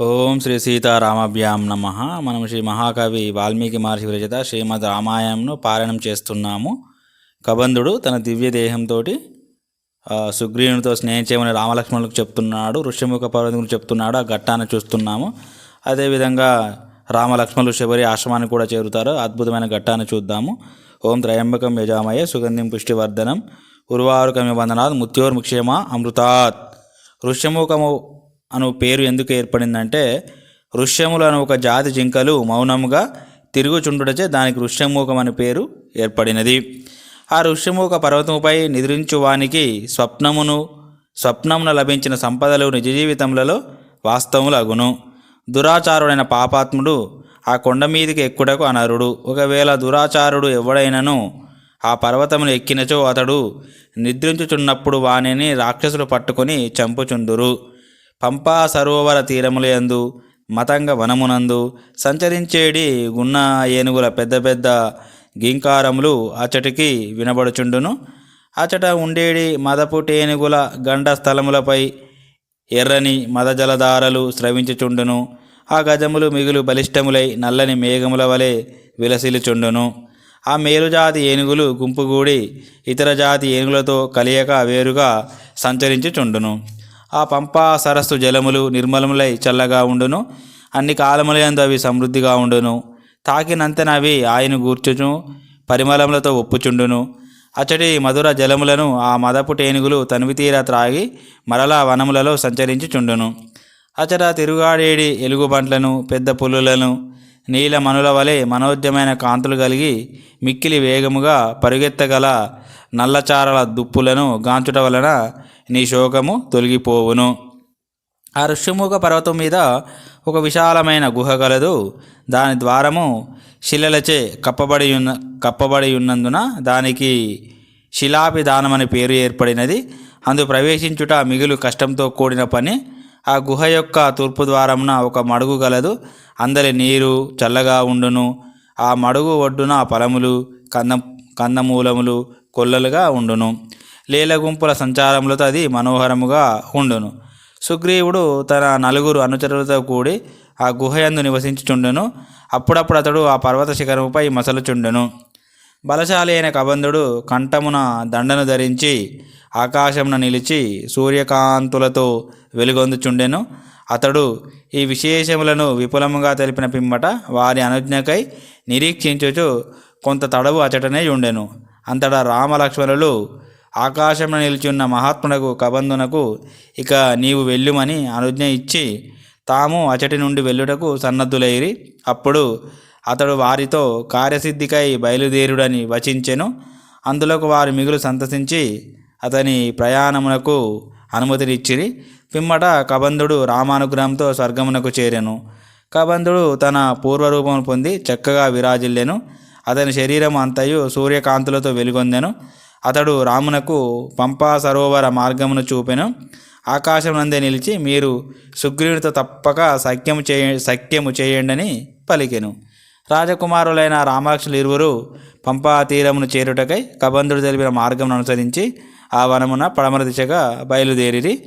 ఓం శ్రీ సీతారామభ్యాం నమ. మనం శ్రీ మహాకవి వాల్మీకి మహర్షి విరచిత శ్రీమద్ రామాయణంను పారాయణం చేస్తున్నాము. కబంధుడు తన దివ్య దేహంతో సుగ్రీవునితో స్నేహం చేయమని రామలక్ష్మణులకు చెప్తున్నాడు ఋష్యముఖ పర్వతం చెప్తున్నాడు ఆ ఘట్టాన్ని చూస్తున్నాము. అదేవిధంగా రామలక్ష్మణులు శబరి ఆశ్రమానికి కూడా చేరుతారు అద్భుతమైన ఘట్టాన్ని చూద్దాము. ఓం త్రయంబకం యజామయ సుగంధిం పుష్టివర్ధనం. ఉర్వారుకమి వందనాథ్ ముత్యోర్ముక్షేమ అమృతాత్. ఋష్యముఖము అను పేరు ఎందుకు ఏర్పడిందంటే ఋష్యములు అను ఒక జాతి జింకలు మౌనముగా తిరుగుచుండుటచే దానికి ఋష్యమూకం అనే పేరు ఏర్పడినది. ఆ ఋష్యమూక పర్వతముపై నిద్రించు వానికి స్వప్నమును స్వప్నమున లభించిన సంపదలు నిజ జీవితములలో వాస్తవములగును. దురాచారుడైన పాపాత్ముడు ఆ కొండ మీదికి ఎక్కుటకు అనరుడు. ఒకవేళ దురాచారుడు ఎవడైనను ఆ పర్వతమును ఎక్కినచో అతడు నిద్రించుచున్నప్పుడు వానిని రాక్షసులు పట్టుకొని చంపుచుండురు. పంపా సరోవర తీరములందు మతంగ వనమునందు సంచరించేడి గున్న ఏనుగుల పెద్ద పెద్ద గింకారములు అచ్చటికి వినబడుచుండును. అచ్చట ఉండేడి మదపు టేనుగుల గండ స్థలములపై ఎర్రని మదజలధారలు స్రవించుచుండును. ఆ గజములు మిగులు బలిష్టములై నల్లని మేఘముల వలె విలసిలుచుండును. ఆ మేలుజాతి ఏనుగులు గుంపుగూడి ఇతర జాతి ఏనుగులతో కలియక వేరుగా సంచరించుచుండును. ఆ పంపా సరస్సు జలములు నిర్మలములై చల్లగా ఉండును. అన్ని కాలములందు అవి సమృద్ధిగా ఉండును. తాకినంతన అవి ఆయన గూర్చును పరిమళములతో ఒప్పుచుండును. అచ్చటి మధుర జలములను ఆ మదపు టేనుగులు తనివితీర త్రాగి మరలా వనములలో సంచరించుచుండును. అచట తిరుగాడేడి ఎలుగుబంట్లను పెద్ద పులులను నీల మనుల వలె మనోజ్యమైన కాంతులు కలిగి మిక్కిలి వేగముగా పరుగెత్తగల నల్లచారల దుప్పులను గాంచుట వలన నీ శోకము తొలగిపోవును. ఆ ఋష్యముఖ పర్వతం మీద ఒక విశాలమైన గుహ కలదు. దాని ద్వారము శిలలచే కప్పబడి ఉన్న కప్పబడి ఉన్నందున దానికి శిలాపిదానం అనే పేరు ఏర్పడినది. అందు ప్రవేశించుట మిగులు కష్టంతో కూడిన పని ఆ గుహ యొక్క తూర్పు ద్వారమున ఒక మడుగు గలదు. అందరి నీరు చల్లగా ఉండును. ఆ మడుగు ఒడ్డున ఫలములు కంద కందమూలములు కొల్లలుగా ఉండును. లీల గుంపుల సంచారములతో అది మనోహరముగా ఉండును. సుగ్రీవుడు తన నలుగురు అనుచరులతో కూడి ఆ గుహయందు నివసించుచుండును. అప్పుడప్పుడు అతడు ఆ పర్వత శిఖరముపై మసలుచుండును. బలశాలి అయిన కబంధుడు కంఠమున దండను ధరించి ఆకాశమున నిలిచి సూర్యకాంతులతో వెలుగొందుచుండెను. అతడు ఈ విశేషములను విపులముగా తెలిపిన పిమ్మట వారి అనుజ్ఞకై నిరీక్షించుచు కొంత తడవు అచటనే ఉండెను అంతటా రామలక్ష్మణులు ఆకాశమున నిలిచున్న మహాత్మునకు కబంధునకు ఇక నీవు వెళ్ళుమని అనుజ్ఞ ఇచ్చి తాము అచటి నుండి వెళ్ళుటకు సన్నద్ధులైరి. అప్పుడు అతడు వారితో కార్యసిద్ధికై బయలుదేరుడని వచించెను. అందులోకి వారు మిగులు సంతసించి అతని ప్రయాణమునకు అనుమతినిచ్చిరి. పిమ్మట కబంధుడు రామానుగ్రహంతో స్వర్గమునకు చేరెను. కబంధుడు తన పూర్వరూపమును పొంది చక్కగా విరాజిల్లెను. అతని శరీరం అంతయు సూర్యకాంతులతో వెలుగొందెను. అతడు రామునకు పంపా సరోవర మార్గమును చూపెను. ఆకాశం నందే నిలిచి మీరు సుగ్రీవునితో తప్పక సఖ్యము చేయ సఖ్యము చేయండని పలికెను. రాజకుమారులైన రామాక్షులు ఇరువురు పంపా తీరమును చేరుటకై కబంధుడు తెలిపిన మార్గమును అనుసరించి ఆ వనమున పడమర దిశగా బయలుదేరిరి.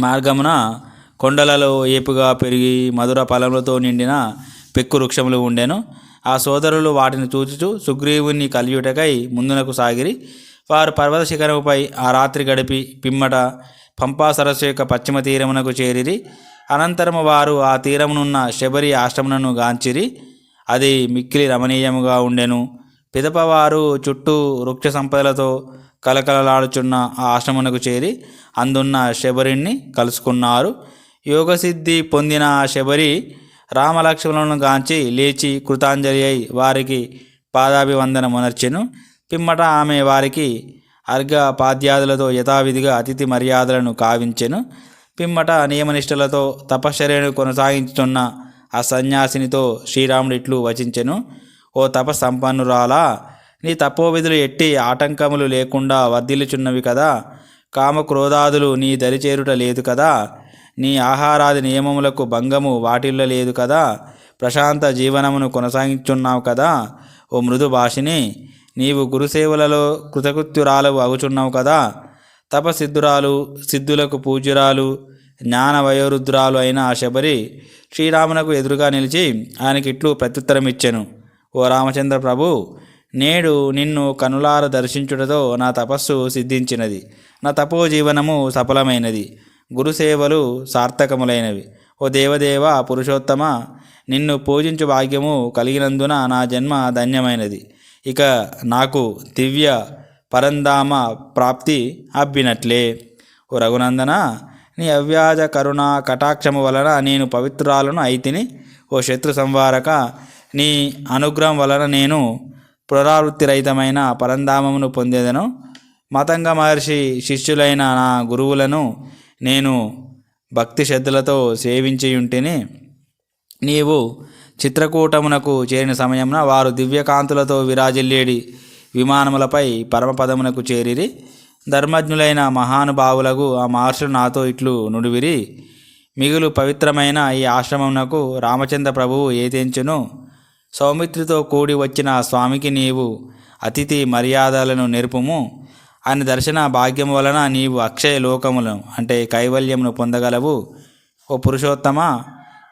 మార్గమున కొండలలో ఏపుగా పెరిగి మధుర ఫలములతో నిండిన పెక్కు వృక్షములు ఉండెను. ఆ సోదరులు వాటిని చూచుచు సుగ్రీవుని కలియుటకై ముందునకు సాగిరి. వారు పర్వత శిఖరముపై ఆ రాత్రి గడిపి పిమ్మట పంపా సరస్సు యొక్క పశ్చిమ తీరమునకు చేరిరి. అనంతరము వారు ఆ తీరమునున్న శబరి ఆశ్రమమును గాంచిరి. అది మిక్కిలి రమణీయముగా ఉండెను. పిదపవారు చుట్టూ వృక్ష సంపదలతో కలకలలాడుచున్న ఆ ఆశ్రమమునకు చేరి అందున్న శబరిని కలుసుకున్నారు. యోగసిద్ధి పొందిన ఆ శబరి రామలక్ష్మణులను గాంచి లేచి కృతాంజలి అయి వారికి పాదాభివందనమునర్చెను పిమ్మట ఆమె వారికి అర్ఘపాద్యాదులతో యథావిధిగా అతిథి మర్యాదలను కావించెను. పిమ్మట నియమనిష్టలతో తపశ్చర్యను కొనసాగించుతున్న ఆ సన్యాసినితో శ్రీరాముడు ఇట్లు వచించెను. ఓ తప సంపన్నురాలా నీ తపోవిధులు ఎట్టి ఆటంకములు లేకుండా వర్ధిల్లుచున్నవి కదా? కామక్రోధాదులు నీ దరిచేరుట లేదు కదా? నీ ఆహారాది నియమములకు భంగము వాటిల్లో లేదు కదా? ప్రశాంత జీవనమును కొనసాగించున్నావు కదా? ఓ మృదు భాషిని నీవు గురుసేవలలో కృతకృత్యురాలు అగుచున్నావు కదా? తపసిద్ధురాలు సిద్ధులకు పూజ్యురాలు జ్ఞాన వయోరుద్రాలు అయిన ఆ శబరి శ్రీరామునకు ఎదురుగా నిలిచి ఆయనకి ఇట్లు ప్రత్యుత్తరం ఇచ్చెను ఓ రామచంద్ర ప్రభు నేడు నిన్ను కనులార దర్శించుటతో నా తపస్సు సిద్ధించినది. నా తపోజీవనము సఫలమైనది. గురుసేవలు సార్థకములైనవి. ఓ దేవదేవ పురుషోత్తమ నిన్ను పూజించు భాగ్యము కలిగినందున నా జన్మ ధన్యమైనది. ఇక నాకు దివ్య పరంధామ ప్రాప్తి అబ్బినట్లే. ఓ రఘునందన నీ అవ్యాజ కరుణ కటాక్షము వలన నేను పవిత్రాలను అయితిని. ఓ శత్రు సంవారక నీ అనుగ్రహం వలన నేను పునరావృత్తి రహితమైన పరంధామమును పొందేదను. మతంగ మహర్షి శిష్యులైన నా గురువులను నేను భక్తి శ్రద్ధలతో సేవించియుంటిని నీవు చిత్రకూటమునకు చేరిన సమయమున వారు దివ్యకాంతులతో విరాజిల్లేడి విమానములపై పరమపదమునకు చేరిరి. ధర్మజ్ఞులైన మహానుభావులకు ఆ మహర్షులు నాతో ఇట్లు నుడివిరి. మిగులు పవిత్రమైన ఈ ఆశ్రమమునకు రామచంద్ర ప్రభువు ఏతెంచును. సౌమిత్రితో కూడి వచ్చిన ఆ స్వామికి నీవు అతిథి మర్యాదలను నేర్పుము. ఆయన దర్శన భాగ్యం వలన నీవు అక్షయ లోకములను అంటే కైవల్యమును పొందగలవు. ఓ పురుషోత్తమ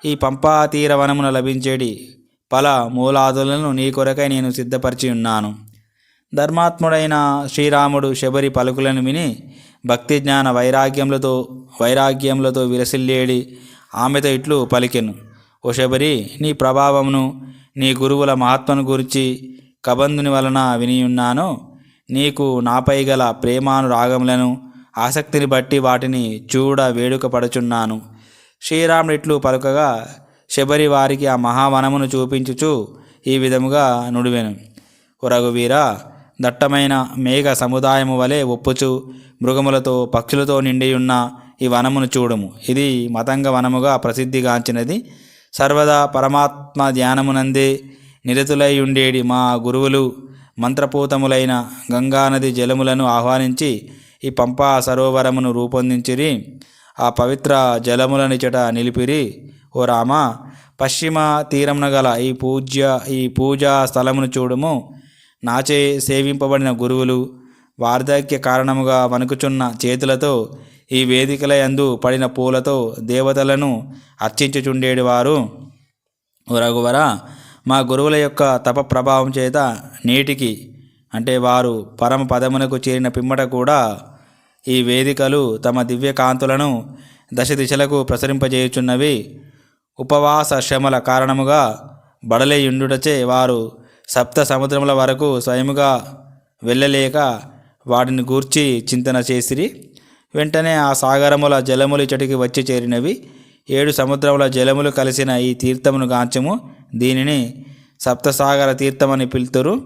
ఈ పంపా తీర వనమున లభించేటి పల మూలాదులను నీ కొరకై నేను సిద్ధపరిచి ఉన్నాను. ధర్మాత్ముడైన శ్రీరాముడు శబరి పలుకులను విని భక్తి జ్ఞాన వైరాగ్యములతో వైరాగ్యములతో విరసిల్లేడి ఆమెతో ఇట్లు పలికెను. ఓ శబరి నీ ప్రభావమును నీ గురువుల మహాత్మను గురించి కబంధుని వలన వినియున్నాను నీకు నాపై గల ప్రేమానురాగములను ఆసక్తిని బట్టి వాటిని చూడ వేడుక పడుచున్నాను శ్రీరాముడు పలుకగా శబరి వారికి ఆ మహావనమును చూపించుచు ఈ విధముగా నుడివెను. రఘువీర దట్టమైన మేఘ సముదాయము వలె ఒప్పుచు మృగములతో పక్షులతో నిండియున్న ఈ వనమును చూడము. ఇది మతంగ వనముగా ప్రసిద్ధిగాంచినది. సర్వదా పరమాత్మ ధ్యానమునందే నిరతులై ఉండేడి మా గురువులు మంత్రపూతములైన గంగానది జలములను ఆహ్వానించి ఈ పంపా సరోవరమును రూపొందించిరి. ఆ పవిత్ర జలములనిచట నిలిపిరి. ఓ రామ పశ్చిమ తీరమున గల ఈ పూజ్య ఈ పూజా స్థలమును చూడము. నాచే సేవింపబడిన గురువులు వార్ధక్య కారణముగా వణుకుచున్న చేతులతో ఈ వేదికల యందు పడిన పూలతో దేవతలను అర్చించుచుండేటి వారు. రఘువర మా గురువుల యొక్క తప ప్రభావం చేత నేటికి అంటే వారు పరమ పదమునకు చేరిన పిమ్మట కూడా ఈ వేదికలు తమ దివ్య కాంతులను దశ దిశలకు ప్రసరింపజేయుచున్నవి. ఉపవాస శ్రమల కారణముగా బడలేయుండుటచే వారు సప్త సముద్రముల వరకు స్వయముగా వెళ్ళలేక వాటిని గూర్చి చింతన చేసిరి. వెంటనే ఆ సాగరముల జలములు ఇచ్చటికి వచ్చి చేరినవి. ఏడు సముద్రముల జలములు కలిసిన ఈ తీర్థమును గాంచము. దీనిని సప్తసాగర తీర్థమని పిలుతురు.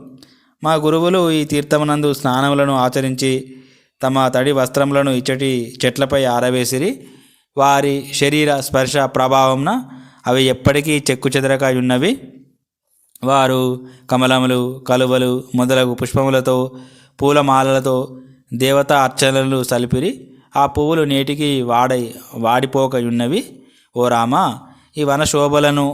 మా గురువులు ఈ తీర్థమునందు స్నానములను ఆచరించి తమ తడి వస్త్రములను ఇచ్చటి చెట్లపై ఆరవేసిరి. వారి శరీర స్పర్శ ప్రభావంన అవి ఎప్పటికీ చెక్కు చెదరక ఉన్నవి. వారు కమలములు కలువలు మొదలగు పుష్పములతో పూలమాలలతో దేవతా అర్చనలు సలిపిరి ఆ పువ్వులు నేటికి వాడై వాడిపోక ఉన్నవి ఓ రామ ఈ వన శోభలను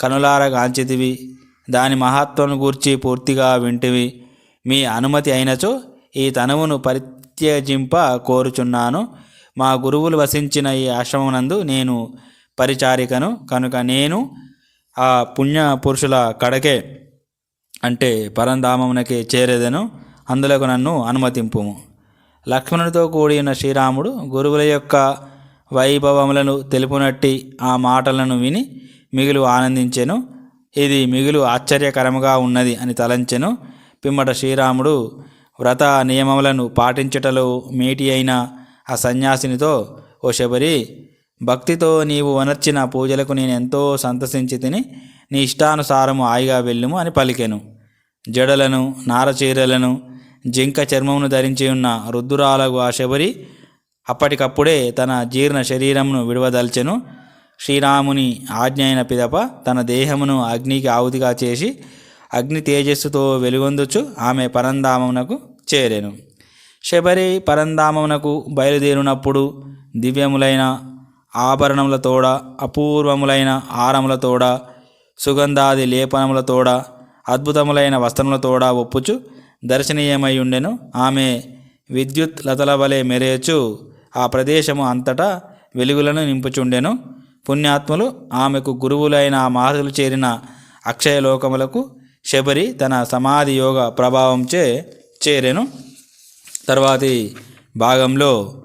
కనులారగాంచితివి దాని మహత్వం గూర్చి పూర్తిగా వింటివి. మీ అనుమతి అయినచో ఈ తనువును పరిత్యజింప కోరుచున్నాను. మా గురువులు వసించిన ఈ ఆశ్రమనందు నేను పరిచారికను కనుక నేను ఆ పుణ్య పురుషుల కడకే అంటే పరంధామమునకే చేరేదను. అందులోకి నన్ను అనుమతింపుము. లక్ష్మణుడితో కూడిన శ్రీరాముడు గురువుల యొక్క వైభవములను తెలుపునట్టి ఆ మాటలను విని మిగులు ఆనందించెను. ఇది మిగులు ఆశ్చర్యకరముగా ఉన్నది అని తలంచెను. పిమ్మట శ్రీరాముడు వ్రత నియమములను పాటించుటలో మేటి అయిన ఆ సన్యాసినితో ఓ శబరి భక్తితో నీవు వనర్చిన పూజలకు నేను ఎంతో సంతసించి తిని నీ ఇష్టానుసారము హాయిగా వెళ్ళుము అని పలికెను. జడలను నారచీరలను జింక చర్మమును ధరించి ఉన్న రుద్దురాలకు ఆ శబరి అప్పటికప్పుడే తన జీర్ణ శరీరమును విడవదల్చెను. శ్రీరాముని ఆజ్ఞ అయిన పిదప తన దేహమును అగ్నికి ఆవుతిగా చేసి అగ్ని తేజస్సుతో వెలుగొందుచు ఆమె పరంధామమునకు చేరెను. శబరి పరంధామమునకు బయలుదేరినప్పుడు దివ్యములైన ఆభరణములతోడ అపూర్వములైన ఆరములతోడ సుగంధాది లేపనములతోడ అద్భుతములైన వస్త్రములతోడ ఒప్పుచు దర్శనీయమై ఉండెను. ఆమె విద్యుత్ లతల వలె మెరేచు ఆ ప్రదేశము అంతటా వెలుగులను నింపుచుండెను. పుణ్యాత్ములు ఆమెకు గురువులైన ఆ మహర్షులు చేరిన అక్షయ లోకములకు శబరి తన సమాధి యోగ ప్రభావంచే చేరెను. తర్వాతి భాగంలో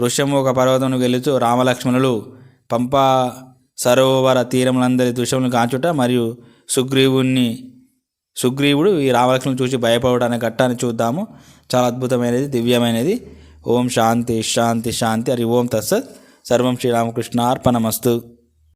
ఋషముఖ పర్వతమును గెలుచు రామలక్ష్మణులు పంపా సరోవర తీరములందరి దృశ్యములను కాంచుట మరియు సుగ్రీవుణ్ణి సుగ్రీవుడు ఈ రామలక్ష్మణుని చూసి భయపడడం ఘట్టాన్ని చూద్దాము. చాలా అద్భుతమైనది దివ్యమైనది. ఓం శాంతి శాంతి శాంతి. హరి ఓం తత్సత్. సర్వం శ్రీరామకృష్ణ అర్పణమస్తు